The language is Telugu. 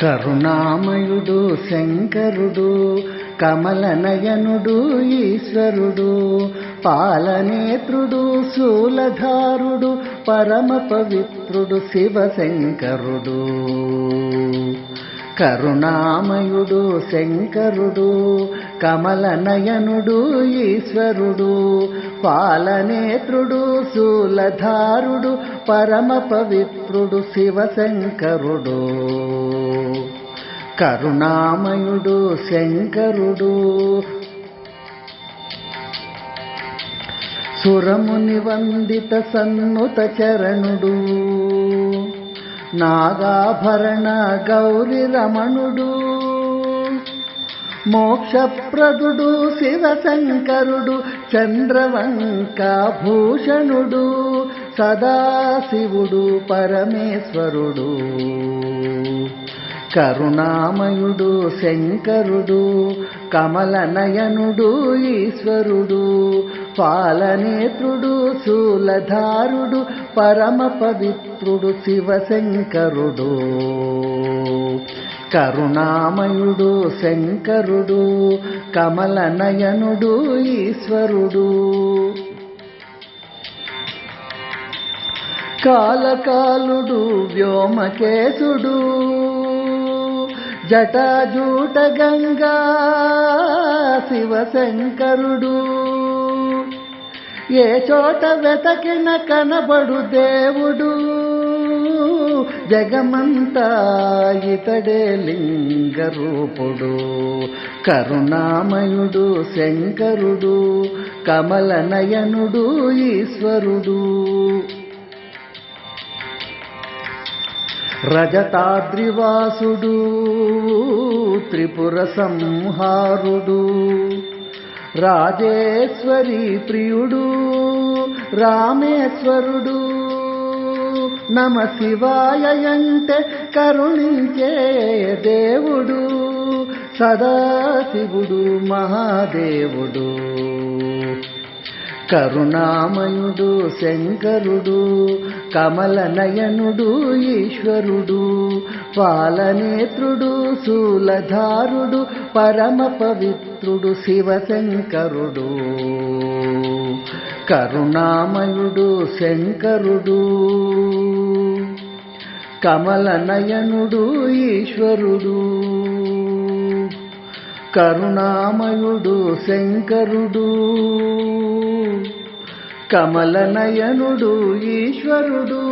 కరుణామయుడు శంకరుడు కమలనయనుడు ఈశ్వరుడు పాలనేత్రుడు శూలధారుడు పరమ పవిత్రుడు శివశంకరుడు. కరుణామయుడు శంకరుడు కమలనయనుడు ఈశ్వరుడు పాలనేత్రుడు శూలధారుడు పరమ పవిత్రుడు శివశంకరుడు. కరుణామయుడు శంకరుడు సురముని వందిత సన్నుత చరణుడు నాగాభరణ గౌరి రమణుడు మోక్షప్రదుడు శివశంకరుడు చంద్రవంకాభూషణుడు సదాశివుడు పరమేశ్వరుడు కరుణామయుడు శంకరుడు కమలనయనుడు ఈశ్వరుడు పాలనేత్రుడు శూలధారుడు పరమ పవిత్రుడు శివశంకరుడు. కరుణామయుడు శంకరుడు కమలనయనుడు ఈశ్వరుడు. కాలకాలుడు వ్యోమకేశుడు. జటాజూట గంగా శివశంకరుడు. ఏ చోట వెతకిన కనబడు దేవుడు? జగమంతా ఇతడే లింగ రూపుడు కరుణామయుడు శంకరుడు కమలనయనుడు ఈశ్వరుడు. రజతాద్రివాసుడు త్రిపుర సంహారుడు. రాజేశ్వరి ప్రియుడు రామేశ్వరుడు. నమ శివాయ అంటే కరుణించే దేవుడు సదాశివుడు మహాదేవుడు. కరుణామయుడు శంకరుడు కమలనయనుడు ఈశ్వరుడు పాలనేత్రుడు శూలధారుడు పరమ పవిత్రుడు శివశంకరుడు. కరుణామయుడు శంకరుడు కమలనయనుడు ఈశ్వరుడు. కరుణామయుడు శంకరుడు. కమలనయనుడు ఈశ్వరుడు